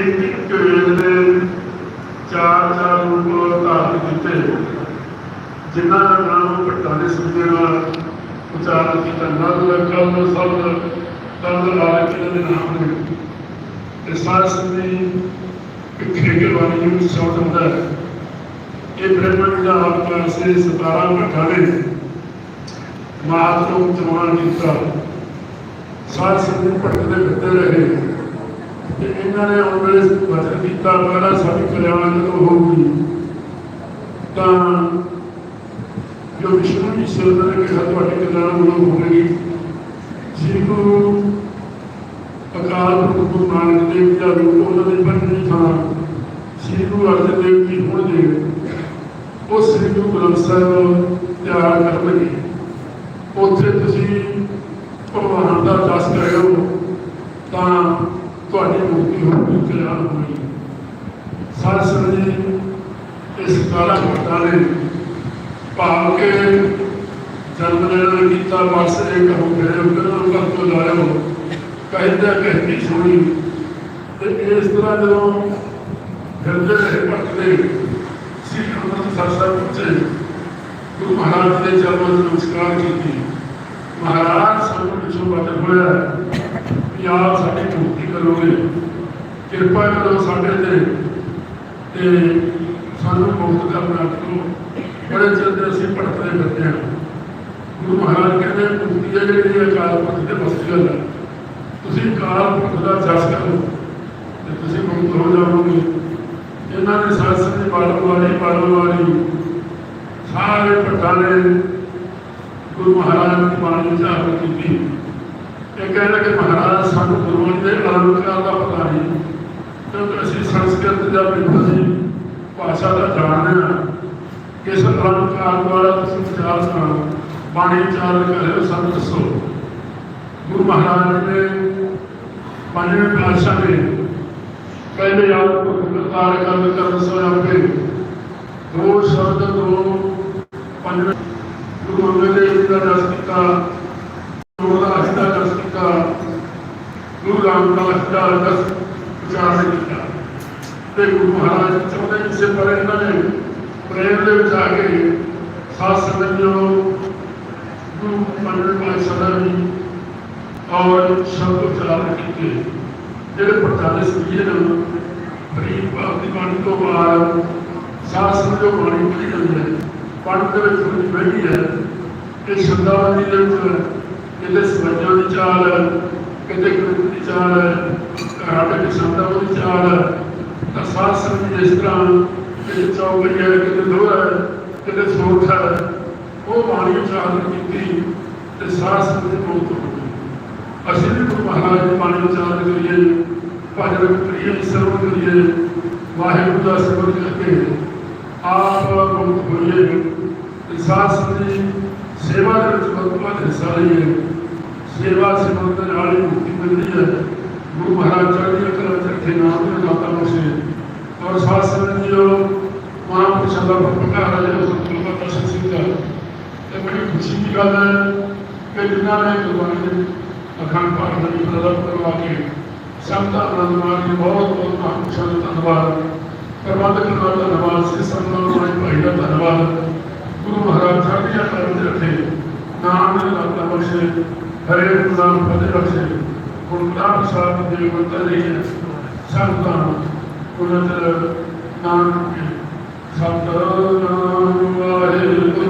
ਇੱਕ ਇੱਕ ਵੇਦ ਦੇ ਚਾਰ ਚਾਰ ਰੂਪ ਧਾਰਨ ਕੀਤੇ ਜਿਨ੍ਹਾਂ ਦਾ ਨਾਮ ਭੱਟਾਂ ਦੇ ਸੁਣਦੇ ਨਾਲ ਉਚਾਰਨ ਕੀਤਾ ਨਲ ਕਲ ਸਭ ਤੰਦ ਲਾਲ ਕੇ ਦੇ ਨਾਮ ਨੇ ਤੇ ਸਾਰ ਸੰਦੀ ਪਿੱਛੇ ਵਾਲੀ ਨੂੰ ਸ਼ਬਦ ਹੁੰਦਾ ਹੈ ਇਹ ਬ੍ਰਹਮਣ ਦਾ ਆਪ ਸੇ 17 ਭੱਟਾਂ ਨੇ ਮਾਤ ਨੂੰ ਜਵਾਨ ਕੀਤਾ ਸਾਰ ਸੰਦੀ ਭਟਕਦੇ ਫਿਰਦੇ ਰਹੇ ਤੇ ਇਹਨਾਂ ਨੇ ਆਉਣ ਵੇਲੇ ਵਚਨ ਕੀਤਾ ਪਹਿਲਾਂ ਸਾਡੀ ਕਲਿਆਣ ਜਦੋਂ ਹੋਊਗੀ ਤਾਂ ਜੋ ਵਿਸ਼ਨੂੰ ਜੀ ਸਿਰ ਨੇ ਕਿਹਾ ਤੁਹਾਡੀ ਕਲਿਆਣ ਉਦੋਂ ਹੋਵੇਗੀ ਸ੍ਰੀ ਗੁਰੂ ਅਕਾਲ ਪੁਰਖ ਗੁਰੂ ਨਾਨਕ ਦੇਵ ਜੀ ਦਾ ਰੂਪ ਉਹਨਾਂ ਦੇ ਬੰਨਣੀ ਥਾਂ ਸ੍ਰੀ ਗੁਰੂ ਅਰਜਨ ਦੇਵ ਜੀ ਹੋਣਗੇ ਉਹ ਸ੍ਰੀ ਗੁਰੂ ਗ੍ਰੰਥ ਸਾਹਿਬ ਤਿਆਰ ਕਰਨਗੇ ਉੱਥੇ ਤੁਸੀਂ ਭਗਵਾਨ ਦਾ ਜਸ ਕਰਿਓ ਤਾਂ کی ہوئی تیار ہوئی۔ سر سمجھے اس گالا کرتا نے پہاڑ کے جنم لینا کیتا مسئلے گئے انہوں کا تو لایا ہو کہتا کہتی سنی۔ اس طرح جب گردے رہے پڑھتے سیکھ حضرت صاحب صاحب پوچھے تو مہاراج نے چل نمسکار کی تھی مہاراج سب کو بات ہوا ہے یار سارے ਕਰੋਗੇ। ਕਿਰਪਾ ਕਰੋ ਸਾਡੇ ਤੇ। ਤੇ ਸਾਨੂੰ ਮੁਕਤ ਕਰਨਾ ਕਰੋ ਬੜੇ ਚਿਰ ਦੇ ਅਸੀਂ ਭਟਕਦੇ ਫਿਰਦੇ ਹਾਂ। ਗੁਰੂ ਮਹਾਰਾਜ ਕਹਿੰਦੇ ਮੁਕਤੀ ਜਿਹੜੀ ਅਕਾਲ ਪੁਰਖ ਦੇ ਬਸ ਗੱਲ ਹੈ ਤੁਸੀਂ ਅਕਾਲ ਪੁਰਖ ਦਾ ਜਸ ਕਰੋ। ਤੇ ਤੁਸੀਂ ਮੁਕਤ ਹੋ ਜਾਓਗੇ ਇਹਨਾਂ ਨੇ ਸਾਸਨ ਦੀ ਬਾਲਣ ਵਾਲੀ ਬਾਲਣ ਵਾਲੀ ਸਾਰੇ ਭੱਟਾਂ ਨੇ ਗੁਰੂ ਮਹਾਰਾਜ ਦੀ ਬਾਣੀ ਵਿੱਚ ਆਪ ਕੀਤੀ। ਇਹ ਕਹਿੰਦਾ ਕਿ ਮਹਾਰਾਜ ਸਾਨੂੰ ਗੁਰੂਆਂ ਦੇ ਅਲੰਕਾਰ ਦਾ ਪਤਾ ਨਹੀਂ। ਕਿਉਂਕਿ ਅਸੀਂ ਸੰਸਕ੍ਰਿਤ ਦਾ ਵਿਦਵਾਨ ਭਾਸ਼ਾ ਦਾ ਜਾਣਦੇ ਹਾਂ। ਕਿਸ ਅਲੰਕਾਰ ਦੁਆਰਾ ਤੁਸੀਂ ਵਿਚਾਰ ਸੁਣਾਓ। ਬਾਣੀ ਵਿਚਾਰ ਕਰਿਓ, ਸਾਨੂੰ ਦੱਸੋ। ਗੁਰੂ ਮਹਾਰਾਜ ਨੇ ਪੰਜਵੇਂ ਪਾਤਸ਼ਾਹ ਨੇ ਪਹਿਲੇ ਆਪ ਕੋ ਕਰਨ ਕਰਨ ਸੋ ਆਪੇ ਦੋ ਸ਼ਬਦ ਦੋ ਪੰਜਵੇਂ ਗੁਰੂ ਅੰਗਦ ਦੇਵ ਜੀ ਦਾ ਜਸ ਕੀਤਾ ਗੁਰੂ ਦਾ ਅਸ਼ਟਾ ਜਸ ਕੀਤਾ ਗੁਰੂ ਰਾਮਦਾਸ ਦਾ ਜਸ ਉਚਾਰਨ ਕੀਤਾ। ਤੇ ਗੁਰੂ ਮਹਾਰਾਜ ਚਾਹੁੰਦੇ ਕਿਸੇ ਪਰ ਇਹਨਾਂ ਨੇ ਪ੍ਰੇਮ ਦੇ ਵਿੱਚ ਆ ਕੇ ਸਾਧ ਸੰਗਤ ਜੋ ਗੁਰੂ ਪੰਜਵੇਂ ਪਾਤਸ਼ਾਹ ਦਾ ਵੀ ਔਰ ਸ਼ਬਦ ਉਚਾਰਨ ਕੀਤੇ। ਜਿਹੜੇ ਪ੍ਰਚਾਰੇ ਸਭੀਏ ਨੇ ਬੜੀ ਭਾਵ ਦੀ ਬਾਣੀ ਤੋਂ ਬਾਅਦ ਸਾਧ ਸੰਗਤ ਜੋ ਬਾਣੀ ਪੜ੍ਹੀ ਜਾਂਦੀ ਹੈ। ਪੰਡਤ ਦੇ ਵਿੱਚ ਥੋੜੀ ਬੈਠੀ ਹੈ ਕਿ ਸ਼ਬਦਾਵਲੀ ਦੇ ਵਿੱਚ ਕਿਤੇ ਸਵਜਾਂ ਦੀ ਚਾਲ ਕਿਤੇ ਚਾਲ ਹੈ ਘਰਾਟੇ ਦੀ ਸ਼ਬਦਾਵਲੀ ਦੀ ਚਾਲ। ਹੈ ਤਾਂ ਸਾਧ ਸੰਗਤ ਜਿਸ ਤਰ੍ਹਾਂ ਕਿਤੇ ਚੌਕੜੀ ਹੈ ਕਿਤੇ ਦੋਹਰਾ ਹੈ ਕਿਤੇ ਸੋਠ ਹੈ ਉਹ ਬਾਣੀ ਉਚਾਰਨ ਕੀਤੀ ਤੇ ਸਾਧ ਸੰਗਤ ਮੁਕਤ ਹੋ ਗਈ। ਅਸੀਂ ਵੀ ਗੁਰੂ ਮਹਾਰਾਜ ਦੀ ਬਾਣੀ ਉਚਾਰਨ ਕਰੀਏ, ਭਜਨ ਕਰੀਏ ਸਰਵ ਕਰੀਏ, ਵਾਹਿਗੁਰੂ ਦਾ ਸਿਮਰਨ ਕਰਕੇ ਆਪ ਮੁਕਤ ਹੋਈਏ ਤੇ ਸਾਧ ਸੰਗਤ ਦੀ ਸੇਵਾ ਦੇ ਵਿੱਚ ਵੱਧ ਵੱਧ ਹਿੱਸਾ ਲਈਏ ਸੇਵਾ ਸਿਮਰਨ ਦੇ ਨਾਲ ਹੀ ਮੁਕਤੀ ਮਿਲਦੀ ਹੈ। ਗੁਰੂ ਮਹਾਰਾਜ ਚੜ੍ਹਦੀ ਕਲਾ ਚ ਨਾਮ ਦੇ ਦਾਤਾ ਬਖਸ਼ੇ ਔਰ ਸਾਧ ਸੰਗਤ ਜੀ ਉਹ ਮਹਾਂਪੁਰਸ਼ਾਂ ਦਾ ਪ੍ਰਕਾਰ ਹੈ ਜੋ ਦਰਸ਼ਨ ਸਿੰਘ ਦਾ। ਇਹ ਬੜੀ ਖੁਸ਼ੀ ਦੀ ਗੱਲ ਹੈ ਕਿ ਜਿਨ੍ਹਾਂ ਨੇ ਗੁਰਬਾਣੀ ਦੇ ਅਖੰਡ ਪਾਠ ਦਾ ਪ੍ਰਦਰਸ਼ਨ ਕਰਵਾ ਕੇ ਸੰਤਾਂ ਆਨੰਦਮਾਨ ਜੀ ਬਹੁਤ ਬਹੁਤ ਮਹਾਂਪੁਰਸ਼ਾਂ ਦਾ ਧੰਨਵਾਦ, ਪ੍ਰਬੰਧਕ ਦਾ ਧੰਨਵਾਦ الله فضيلته قلنا صاحبي والذي سلطان قلت نعم سلطان الله